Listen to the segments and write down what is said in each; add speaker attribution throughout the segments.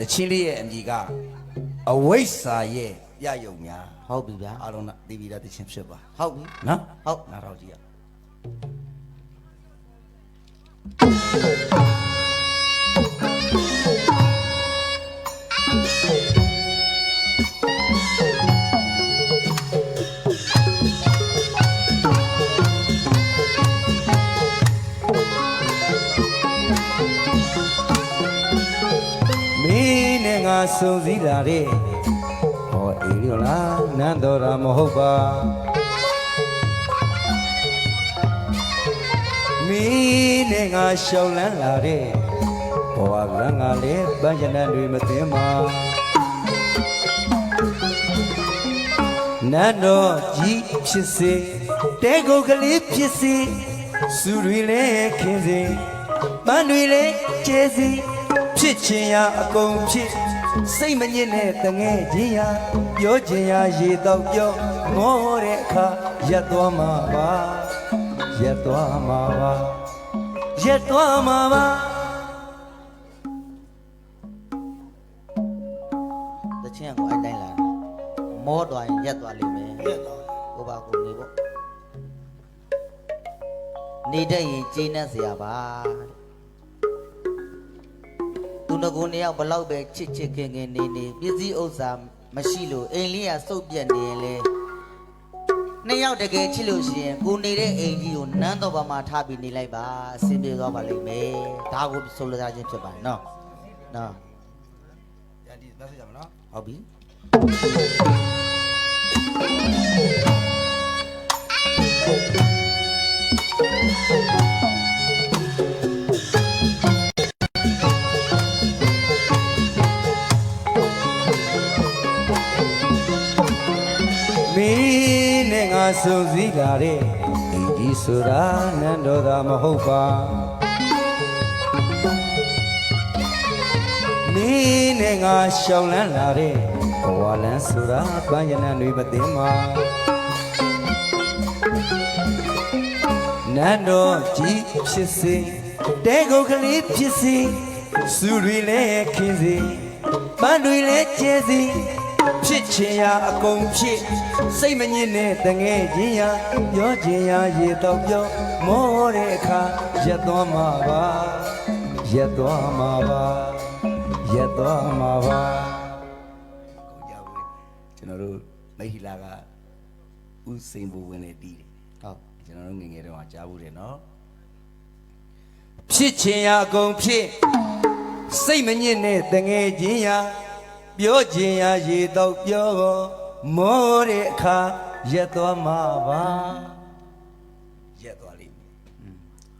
Speaker 1: တချင်းလေးရဲ့အမည်ကအဝိဇ္ဇာရဲ့ပြယုံများ
Speaker 2: ဟုတ်ပြီဗျာ
Speaker 1: အားလုံးကသိပြီးသားတချင်းဖြစ်ပါ
Speaker 2: ဟုတ်ပြီ
Speaker 1: နော်
Speaker 2: ဟုတ်
Speaker 1: နားထောင်ကြည့်ရ စုံစည်းတာတဲ့ဟောအေးရောလားနန်းတော်တာမဟုတ်ပါမင်းနဲ့ငါရှောက်လန်းလာတဲ့ဘဝကငါလည်းပန်းချနံတွေမသိမှာနန်းတော်ကြီးဖြစ်စေတဲကိုကလေးဖြစ်စေစုတွေလည်းခင်းစေပန်းတွေလည်းကျဲစေဖြစ်ချင်ရာအကုန်ဖြစ် စိတ်မညစ်နဲ့တငဲချင်းရာပြောချင်ရာရေတော့ပြောငေါ်တဲ့အခါရက်သွားမှာပါရက်သွားမှာပါရက်သွားမှာပါ
Speaker 2: တချင်းကိုအတိုင်းလာမောသွားရင်ရက်သွားလိမ့်မယ်ရက်သွားဟိုပါကိုနေပေါ့နေတဲ့ရင်ကျေနပ်စရာပါ တဲ့သူတကူနှစ်ယောက်ဘလောက်ပဲချစ်ချစ်ခင်ခင်နေနေပစ္စည်းဥစ္စာမရှိလို့အိမ်လေးကစုပ်ပြက်နေရင်လေနှစ်ယောက်တကယ်ချစ်လို့ရှိရင်ကိုနေတဲ့အိမ်ကြီးကိုနန်းတော်ဘာမှာထားပြီးနေလိုက်ပါအဆင်ပြေသွားပါလိမ့်မယ်ဒါကိုဆိုလိုချခြင်းဖြစ်ပါတယ်နော်နော်
Speaker 1: ရဒီသက်ဆက်ကြမနော်
Speaker 2: ဟုတ်ပြီ
Speaker 1: မ စုံစည်းလာတဲ့အိမ်ကြီးဆိုတာနန်းတော်သာမဟုတ်ပါမင်းနဲ့ငါရှောင်လန်းလာတဲ့ဘဝလန်းဆိုတာပန်းရနံတွေမသိမှာနန်းတော်ကြီးဖြစ်စေတဲကိုကလေးဖြစ်စေစုတွေလည်းခင်းစေပန်းတွေလည်းကျဲစေ ဖြစ်ချင်ရာအကုန်ဖြစ်စိတ်မညစ်နဲ့တငယ်ချင်းရာပြောချင်ရာရေတော့ပြောမောတဲ့အခါရက်သွားမှာပါရက်သွားမှာပါရက်သွားမှာပါကိုကြောက်လေကျွန်တော်တို့မိဟိလာကဥစိန်ဘူဝင်နေတည်တယ်
Speaker 2: ဟုတ်
Speaker 1: ကျွန်တော်တို့ငယ်ငယ်တုန်းကကြားဘူးတယ်နော်ဖြစ်ချင်ရာအကုန်ဖြစ်စိတ်မညစ်နဲ့တငယ်ချင်းရာ ပြောချင်ရာရေတော့ပြောမောတဲ့အခါရက်သွားမှာပါရက်သွားလိမ့်မယ်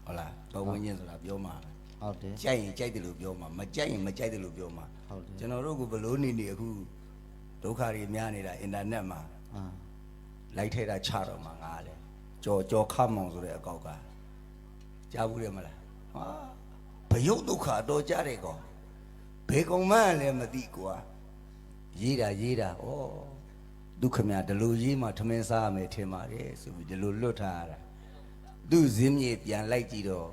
Speaker 1: ဟုတ်လားတော်ဝင်ချင်းဆိုတာပြောမှာ
Speaker 2: ဟုတ်တယ်
Speaker 1: ကြိုက်ရင်ကြိုက်တယ်လို့ပြောမှာမကြိုက်ရင်မကြိုက်တယ်လို့ပြောမှာ
Speaker 2: ဟုတ်တယ်
Speaker 1: ကျွန်တော်တို့ကဘလို့နေနေအခုဒုက္ခတွေများနေတာအင်တာနက်မှာ
Speaker 2: အာ
Speaker 1: လိုက်ထဲတာချတော့မှာငါလေကြော်ကြော်ခမောင်ဆိုတဲ့အကောက်ကကြားဘူးတယ်မလားဟာဘယုတ်ဒုက္ခတော့ကြားတယ်ကောဘယ်ကောင်မှလည်းမသိကွာ ရေးတာရေးတာဩဒုက္ခမြဒီလိုရေးမှထမင်းစားရမယ်ထင်ပါတယ်ဆိုပြီးဒီလိုလွတ်ထားရတာသူ့ဇင်းမြေပြန်လိုက်ကြည့်တော့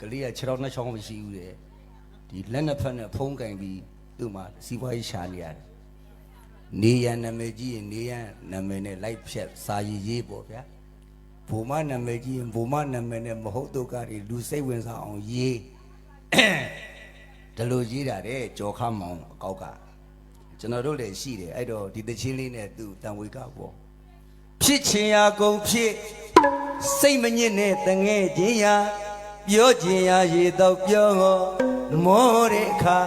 Speaker 1: ကလေးကခြေထောက်နှစ်ချောင်းမရှိဘူးတဲ့ဒီလက်နှစ်ဖက်နဲ့ဖုံးကင်ပြီးသူ့မှာစီးပွားရေးရှာနေရတယ်နေရန်နာမည်ကြီးရင်နေရန်နာမည်နဲ့လိုက်ဖြတ်စာရည်ရေးပေါ့ဗျာဘုံမနာမည်ကြီးရင်ဘုံမနာမည်နဲ့မဟုတ်တော့ကတွေလူစိတ်ဝင်စားအောင်ရေးဒါလိုရေးတာတဲ့ကြော်ခမောင်အကောက်က ကျွန်တော်တို့လည်းရှိတယ်အဲ့တော့ဒီတချင်းလေးနဲ့သူတန်ဝေကပေါ့ဖြစ်ချင်ရာကုန်ဖြစ်စိတ်မညစ်နဲ့တငဲ့ချင်းရာပြောချင်ရာရေတော့ပြောမောတဲ့အခါ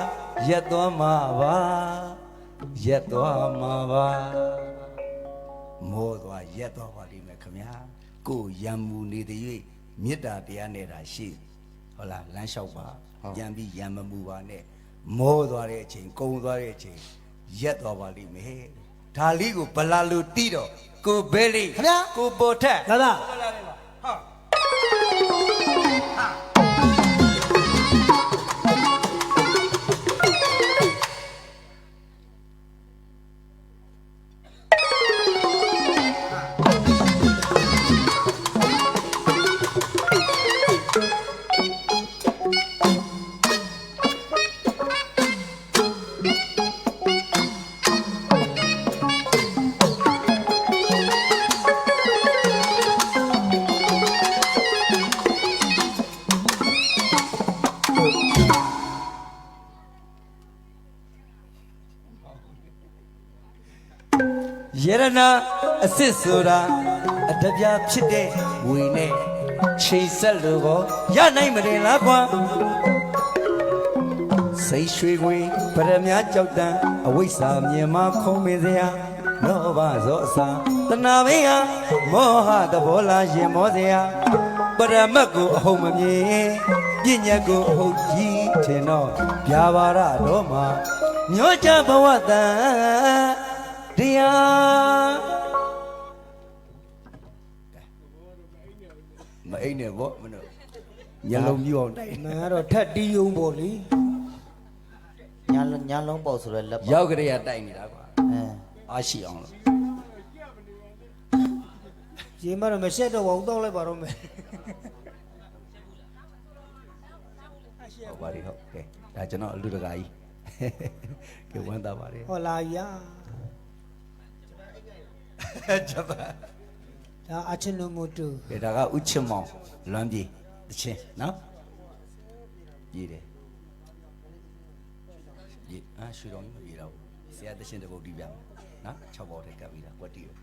Speaker 1: ရက်သွားမှာပါရက်သွားမှာပါမောသွားရက်သွားပါလိမ့်မယ်ခမညာကိုယ်ရံမူနေတဲ့၍မေတ္တာတရားနဲ့တာရှိဟုတ်လားလမ်းလျှောက်ပါရံပြီးရံမမူပါနဲ့မောသွားတဲ့အချိန်ကုံသွားတဲ့အချိန် ရက်သွားပါလိမ့်မယ်ဒါလေးကိုဘလာလို့တီးတော့ကိုဘဲလေး
Speaker 2: ခင်ဗျာ
Speaker 1: ကိုပေါ်ထက်
Speaker 3: လာလာ
Speaker 1: ဟ ယရနာအစ်စ်ဆိုတာအတပြားဖြစ်တဲ့ဝေနဲ့ချိန်ဆက်လို့ကိုရနိုင်မရင်လားကွာစိတ်ရွှေခွေဗရမ ्या ကြောက်တန်းအဝိဇ္ဇာမြင်မခုံးမစရာလောဘဇောအစာတဏှာဘေးဟာမောဟသဘောလာရင်မောစရာပရမတ်ကိုအဟုတ်မမြင်ပြဉ္ညာကိုအဟုတ်ကြီးထင်တော့ဗျာပါရတော့မှာညောကြဘဝတန်တ ရားမအိမ်နဲ့ဗောမလို့ညလုံးမြူအောင်တိုက်
Speaker 3: မင်းကတော့ထက်တီးယုံပေါ့လေ
Speaker 2: ညာလုံးညာလုံးပေါ့ဆိုရဲလက်ပေါ့
Speaker 1: ရောက်ကြရတိုက်နေတာကွာ
Speaker 2: အဲ
Speaker 1: အားရှိအောင်လို့
Speaker 3: ရေမတော့မရှက်တော့ဘူးတောက်လိုက်ပါတော့မယ်
Speaker 1: ဟုတ်ပါပြီဟုတ်ကဲဒါကျွန်တော်အလူတကာကြီးကဲဝမ်းသာပါလေ
Speaker 3: ဟောလာရ
Speaker 1: ဂျပန်
Speaker 3: ဒါအချင်းနုမတူ
Speaker 1: ကဲဒါကဥချစ်မောင်လွမ်းပြေတချင်းနော်ပြေးတယ်ပြေးအာရွှေတော်ကြီးမပြေတော့ဘူးဆရာတချင်းတစ်ပုတ်တီးပြမယ်နော်6ပေါက်ထဲကပ်ပြီးတာကွက်တီးတယ်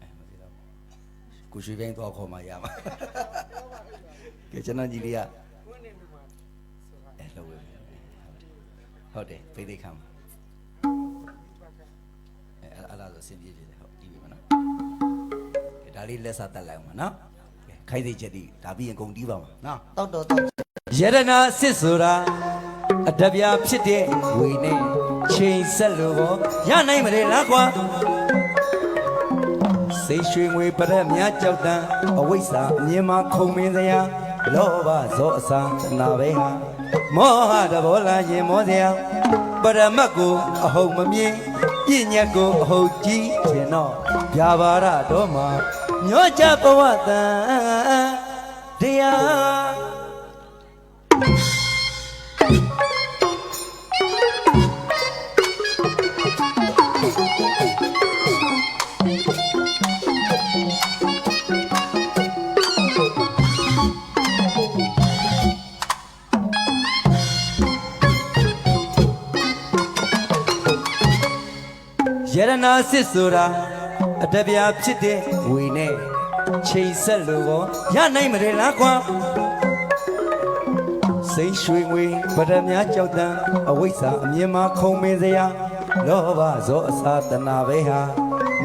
Speaker 1: အဲမပြေတော့ဘူးကိုရွှေပြိုင်းသွားခေါ်မှရမှာကဲကျွန်တော်ကြီးလေးကအဲလောက်ဝဲဟုတ်တယ်ဖိတ်သိခံပါ ဆိုအဆင်ပြေပြေတယ်ဟုတ်ဒီပြီမနော်ကဲဒါလေးလက်စားတက်လိုက်အောင်ပါနော်ကဲခိုင်းစိတ်ချက်ဒီဒါပြီးရင်ဂုံတီးပါမှာနော်
Speaker 2: တောက်တော့တောက်
Speaker 1: ယရနာစစ်ဆိုတာအတပြားဖြစ်တဲ့ဝေနဲ့ချိန်ဆက်လို့ဘောရနိုင်မလဲလားကွာစိတ်ရွှေငွေပရက်များကြောက်တန်းအဝိဇ္ဇာအမြင်မှာခုံမင်းစရာလောဘဇောအစာတနာပဲဟာ မောဟတဘောလာရင်မောစရာပရမတ်ကိုအဟုတ်မမြင်ပြဉ္ညာကိုအဟုတ်ကြည့်ခြင်းတော့ဗျာပါရတော်မှာညောကြဘဝတန်တရား နာစစ်ဆိုတာအတပြားဖြစ်တဲ့ဝေနဲ့ချိန်ဆက်လို့ကောရနိုင်မတယ်လားကွာစိတ်ရွှေငွေဗဒမြကြောက်တန်းအဝိဇ္ဇာအမြင်မှာခုံမင်းစရာလောဘဇောအစာတနာပဲဟာ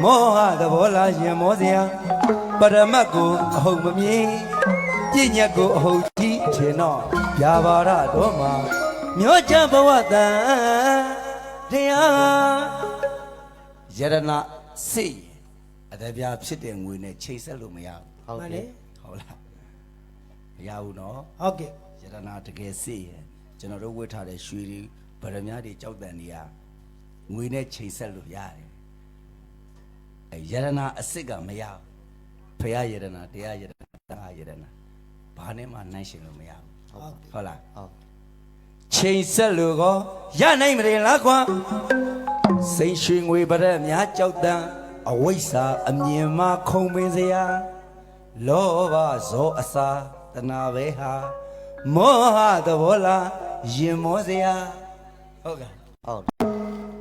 Speaker 1: မောဟသဘောလာရင်မောစရာပရမတ်ကိုအဟုတ်မမြင်ပြဉ္ညာကိုအဟုတ်ကြည့်ခြင်းတော့ဗျာပါရတော့မှာမျောချဘဝတန်တရား ယရနာစိတ်အတပြားဖြစ်တဲ့ငွေနဲ့ချိန်ဆက်လို့မရဘူး
Speaker 2: ဟုတ်တယ်
Speaker 1: ဟုတ်လားမရဘူးနော်
Speaker 3: ဟုတ်ကဲ့
Speaker 1: ယရနာတကယ်စိတ်ရယ်ကျွန်တော်တို့ဝတ်ထားတဲ့ရွှေတွေဗရမ ्या တွေကြောက်တန်တွေကငွေနဲ့ချိန်ဆက်လို့ရတယ်အဲယရနာအစ်စ်ကမရဘူးဖရာယရနာတရားယရနာတရားယရနာဘာနဲ့မှနိုင်ရှင်လို့မရဘူးဟုတ်လား
Speaker 2: ဟုတ်
Speaker 1: ချိန်ဆက်လို့ကောရနိုင်မရင်လားကွာစိတ်ရွှေငွေပရက်များကြောက်တန်းအဝိဇ္ဇာအမြင်မှခုံပင်စရာလောဘဇောအစာတဏပဲဟာမောဟသဘောလာရင်မောစရာဟုတ်ကဲ့
Speaker 2: ဟုတ်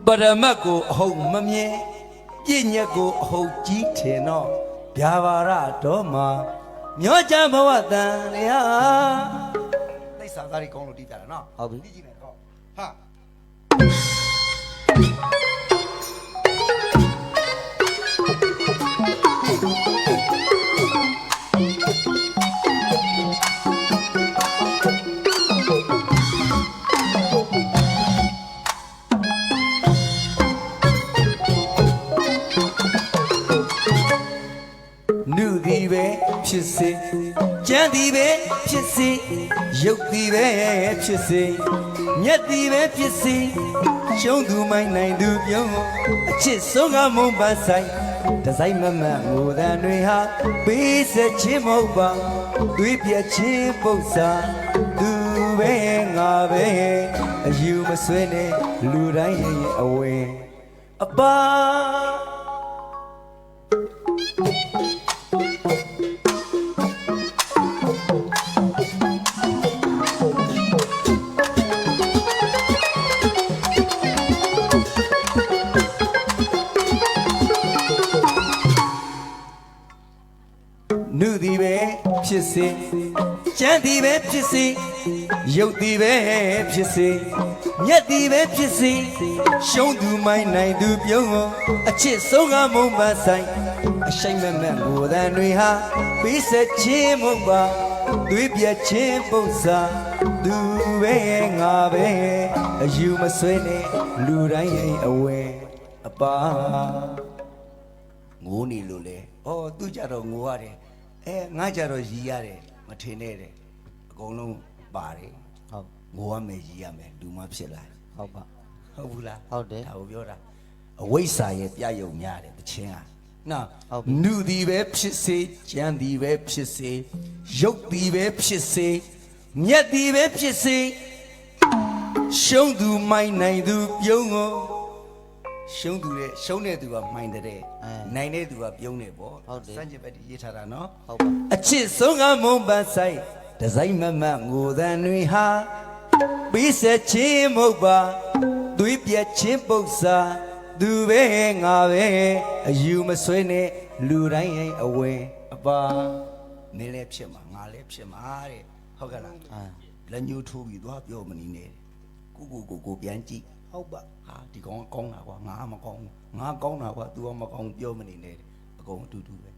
Speaker 1: ပရမတ်ကိုအဟုတ်မမြင်ပြည့်ညက်ကိုအဟုတ်ကြီးထင်တော့ဗျာပါရတော်မှာမျောချဘဝတန်လျာ သိစ္စာသားကြီးကောင်းလို့တီးကြတာနော်
Speaker 2: ဟုတ်ပြီ
Speaker 1: ကြည့်မယ်ကောဟာနုသည်ပဲဖြစ်စေကြမ်းသည်ပဲဖြစ်စေ ရုပ်သည်ပဲဖြစ်စေမျက်သည်ပဲဖြစ်စေရှုံးသူမိုင်းနိုင်သူပြုံးအချစ်ဆုံးကမုံပန်းဆိုင်ဒီဇိုင်းမမတ်ငိုတန်တွေဟာပေးဆက်ချင်းမဟုတ်ပါသွေးပြက်ချင်းပု္ပ္ပာသူပဲငါပဲအယူမဆွဲနဲ့လူတိုင်းရဲ့အဝဲအပါ စ်စေကြမ်းသည်ပဲဖြစ်စေရုပ်သည်ပဲဖြစ်စေမြက်သည်ပဲဖြစ်စေရှုံးသူမိုင်းနိုင်သူပြုံးကိုအချစ်ဆုံးကမုံမဆိုင်အရှိန်မမက်ငိုတန်တွေဟာပေးဆက်ချင်းမဟုတ်ပါသွေးပြက်ချင်းပုံစံသူပဲငါပဲအယူမဆွဲနဲ့လူတိုင်းရဲ့အဝဲအပါငိုးနေလို့လေဩသူကြတော့ငိုရတယ် အဲငါကြတော့ရီရတယ်မထင်နဲ့တဲ့အကုန်လုံးပါတယ်
Speaker 2: ဟုတ်
Speaker 1: ငိုရမယ်ရီရမယ်လူမဖြစ်လာ
Speaker 2: ဟုတ်ပါ
Speaker 1: ဟုတ်ဘူးလား
Speaker 2: ဟုတ်တယ်
Speaker 1: ဒါကိုပြောတာအဝိဇ္ဇာရဲ့ပြယုံများတယ်တခြင်းဟာနော်
Speaker 2: ဟုတ်ပြီ
Speaker 1: နုသည်ပဲဖြစ်စေကြံသည်ပဲဖြစ်စေရုပ်သည်ပဲဖြစ်စေမြက်သည်ပဲဖြစ်စေရှုံးသူမိုင်းနိုင်သူပြုံးကို ရှုံးသူတဲ့ရှုံးတဲ့သူကမှိုင်းတဲ့
Speaker 2: အဲ
Speaker 1: နိုင်တဲ့သူကပြုံးတယ်ပေါ့
Speaker 2: ဟုတ်တယ်
Speaker 1: စัจจิဘက်ဒီရေးထားတာနော်
Speaker 2: ဟုတ်ပါ
Speaker 1: အချစ်ဆုံးကမုံပန်းဆိုင်ဒီဇိုင်းမမတ်ငိုတန်တွေဟာပြီးဆက်ချင်းမဟုတ်ပါသွေးပြက်ချင်းပု္ပ္ပစာသူပဲငါပဲအယူမဆွဲနဲ့လူတိုင်းရဲ့အဝဲအပါနေလဲဖြစ်မှာငါလဲဖြစ်မှာတဲ့ဟုတ်ကဲ့လား
Speaker 2: အာ
Speaker 1: လက်ညှိုးထိုးပြီးသွားပြောမနေနဲ့ကိုကိုကိုကိုပြန်ကြည့်
Speaker 3: ဟုတ်ပါ
Speaker 1: ဟာဒီကောင်ကကောင်းတာကွာငါကမကောင်းဘူးငါကောင်းတာကွာ तू ကမကောင်းဘူးပြောမနေနဲ့အကုန်အတူတူပဲ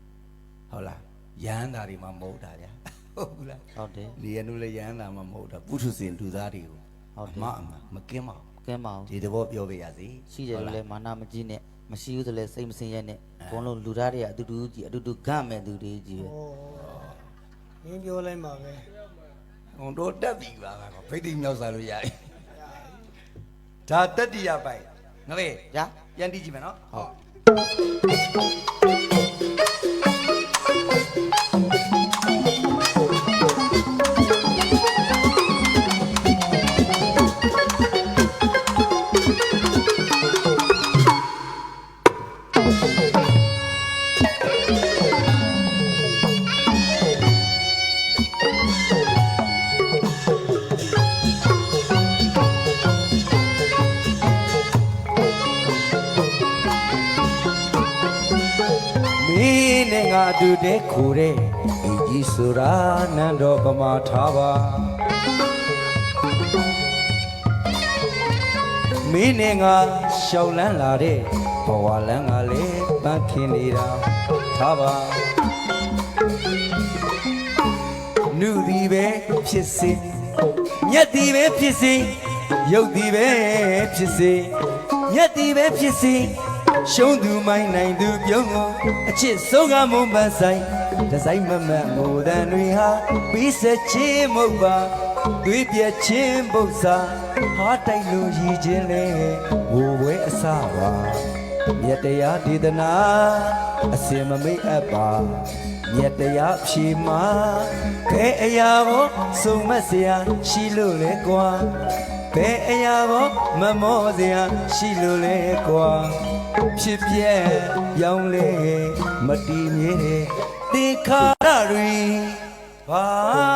Speaker 1: ဟုတ်လားရဟန်းသားတွေမှမဟုတ်တာဗျာဟုတ်ဘူးလား
Speaker 2: ဟုတ်တယ်
Speaker 1: နေရနုလည်းရဟန်းသားမှမဟုတ်တာပုထုဇဉ်လူသားတွေကို
Speaker 2: ဟုတ်တယ်
Speaker 1: အမအမမကင်းပါဘူး
Speaker 2: ကဲမအောင်
Speaker 1: ဒီသဘောပြောပြရစီ
Speaker 2: ရှိတယ်လို့လည်းမာနမကြီးနဲ့မရှိဘူးဆိုလည်းစိတ်မစင်ရဲနဲ့
Speaker 1: အဲ
Speaker 2: အကုန်လုံးလူသားတွေကအတူတူကြီးအတူတူဂတ်မဲ့သူတွေကြီးပဲ
Speaker 3: ဩမင်းပြောလိုက်မှာပဲ
Speaker 1: ဟိုတော့တက်ပြီပါကွာဖိတ်တိမြောက်စားလို့ရပြီ ဒါတတ္တိယပိုင်ငါပဲ
Speaker 2: ညာ
Speaker 1: ပြန်တီးကြည့်မယ်နော်
Speaker 2: ဟုတ်
Speaker 1: နဲ့ငါအတူတည်းခိုတဲ့အေကြီးဆိုတာနန်းတော်ပမာထားပါမင်းနဲ့ငါရှောက်လန်းလာတဲ့ဘဝလန်းကလည်းပန်းခင်နေတာထားပါနုသည်ပဲဖြစ်စေမြတ်သည်ပဲဖြစ်စေရုပ်သည်ပဲဖြစ်စေမြတ်သည်ပဲဖြစ်စေ ရှုံးသူမိုင်းနိုင်သူပြုံးကိုအချစ်ဆုံးကမုံပန်းဆိုင်ဒီဇိုင်းမမတ်မိုတန်တွေဟာပြီးဆက်ချင်းမဟုတ်ပါသွေးပြက်ချင်းပု္ပ္ပာဟာတိုက်လို့ရည်ချင်းလဲဟိုဘွဲအစပါမြတ်တရားဒေသနာအစင်မမိတ်အပ်ပါမြတ်တရားဖြေမှာခဲအရာကိုစုံမစရာရှိလို့လဲကွာ ဘယ်အရာကိုမမောစရာရှိလို့လဲကွာဖြစ်ပြဲရောင်းလဲမတည်မြဲတဲ့ခါရတွေဘာ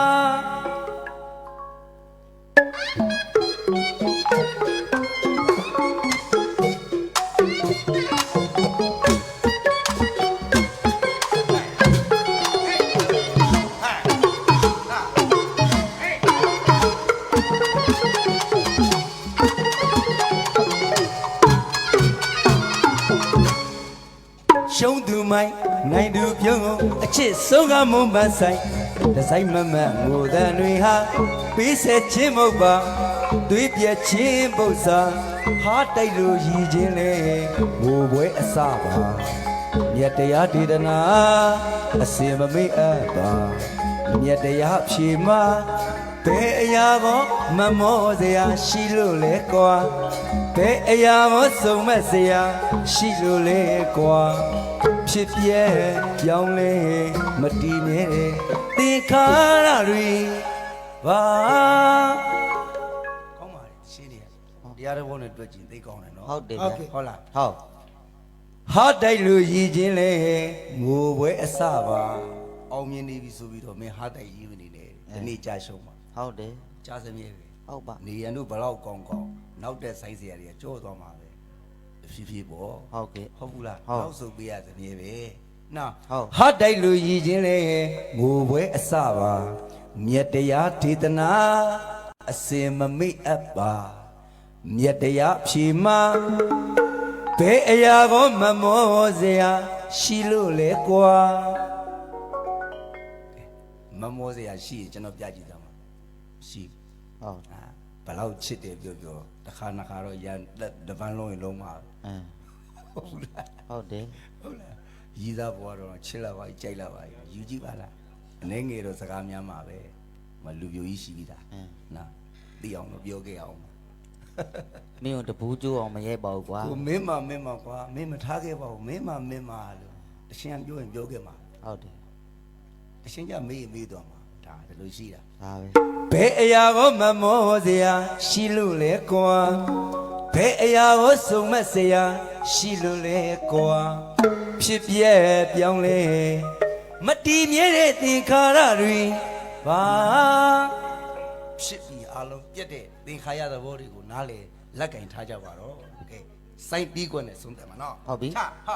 Speaker 1: ရှုံးသူမိုင်းနိုင်သူပြုံးကိုအချစ်ဆုံးကမုံပန်းဆိုင်ဒီဇိုင်းမမတ်ငိုတန်တွေဟာပေးဆက်ချင်းမဟုတ်ပါသွေးပြက်ချင်းပု္ပ္ပစာဟာတိုက်လို့ရည်ချင်းလဲငိုပွဲအစပါမြတ်တရားဒေသနာအစင်မမေ့အပ်ပါမြတ်တရားဖြေမှာဘယ်အရာကိုမမောစရာရှိလို့လဲကွာ ဘယ်အရာကိုစုံမက်စရာရှိလို့လဲကွာဖြစ်ပြဲပြောင်းလဲမတည်မြဲတဲ့သင်္ခါရတွေဘာကောင်းပါလေရှင်းနေရတရားတော်ဘုန်းနဲ့တွေ့ကြည့်သိကောင်းတယ်နော်
Speaker 2: ဟုတ်တယ်
Speaker 3: ဟုတ်
Speaker 2: ဗျာ
Speaker 3: ကဲ့
Speaker 1: ဟုတ်လား
Speaker 2: ဟုတ်
Speaker 1: ဟာတိုက်လို့ရည်ချင်းလဲငိုပွဲအစပါအောင်မြင်နေပြီဆိုပြီးတော့မင်းဟာတိုက်ရည်နေတယ်ဒီနေ့ကြာရှုံးပါ
Speaker 2: ဟုတ်တယ်
Speaker 1: ကြာစမြဲပဲ
Speaker 2: ဟုတ်ပါ
Speaker 1: နေရန်တို့ဘလောက်ကောင်းကောင်း နောက်တဲ့ဆိုင်စရာတွေကကြော့သွားမှာပဲဖြည်းဖြည်းပေါ့
Speaker 2: ဟုတ်ကဲ့
Speaker 1: ဟုတ်ဘူးလား
Speaker 2: ဟုတ်
Speaker 1: နောက်ဆုတ်ပေးရစမြဲပဲနော်
Speaker 2: ဟုတ်
Speaker 1: ဟာတိုက်လူရည်ချင်းလေငိုပွဲအစပါမြတ်တရားဒေသနာအစင်မမိတ်အပ်ပါမြတ်တရားဖြေမှာဘယ်အရာကိုမမောစရာရှိလို့လဲကွာမမောစရာရှိရင်ကျွန်တော်ပြကြည့်သားမှာရှိ
Speaker 2: ဟုတ်
Speaker 1: အာ ဘယ်လောက်ချစ်တယ်ပြောပြောတစ်ခါနှစ်ခါတော့ရန်တပန်းလုံးရင်လုံးမှာ
Speaker 2: အင်း
Speaker 1: ဟုတ်လား
Speaker 2: ဟုတ်တယ်
Speaker 1: ဟုတ်လားရည်သားဘွားတော့ချစ်လာပါကြိုက်လာပါယူကြည့်ပါလားအနေငယ်တော့စကားများမှာပဲမလူပြိုကြီးရှိပြီလား
Speaker 2: အင်း
Speaker 1: နော်သိအောင်လို့ပြောခဲ့အောင်
Speaker 2: မင်းတို့တပူးကျိုးအောင်မရိုက်ပါဘူးကွာ
Speaker 1: ကိုမင်းမမင်းမကွာမင်းမထားခဲ့ပါဘူးမင်းမမင်းမလို့တရှင်ကပြောရင်ပြောခဲ့မှာ
Speaker 2: ဟုတ်တယ်
Speaker 1: တရှင်ကမေးရင်မေးသွားမှာ ဒါဒါလို့ရှိတာ
Speaker 2: ဒါပဲ
Speaker 1: ဘယ်အရာကိုမမောစရာရှိလို့လဲကွာဘယ်အရာကိုစုံမက်စရာရှိလို့လဲကွာဖြစ်ပြဲပြောင်းလဲမတီးမြဲတဲ့သင်္ခါရတွေဘာဖြစ်ပြီးအလုံးပြက်တဲ့သင်္ခါရသဘောတွေကိုနားလေလက်ကင်ထားကြပါတော့ကဲစိုက်ပြီးကွနဲ့ဆုံးတယ်မနော်
Speaker 2: ဟုတ်ပြီ
Speaker 1: ချဟာ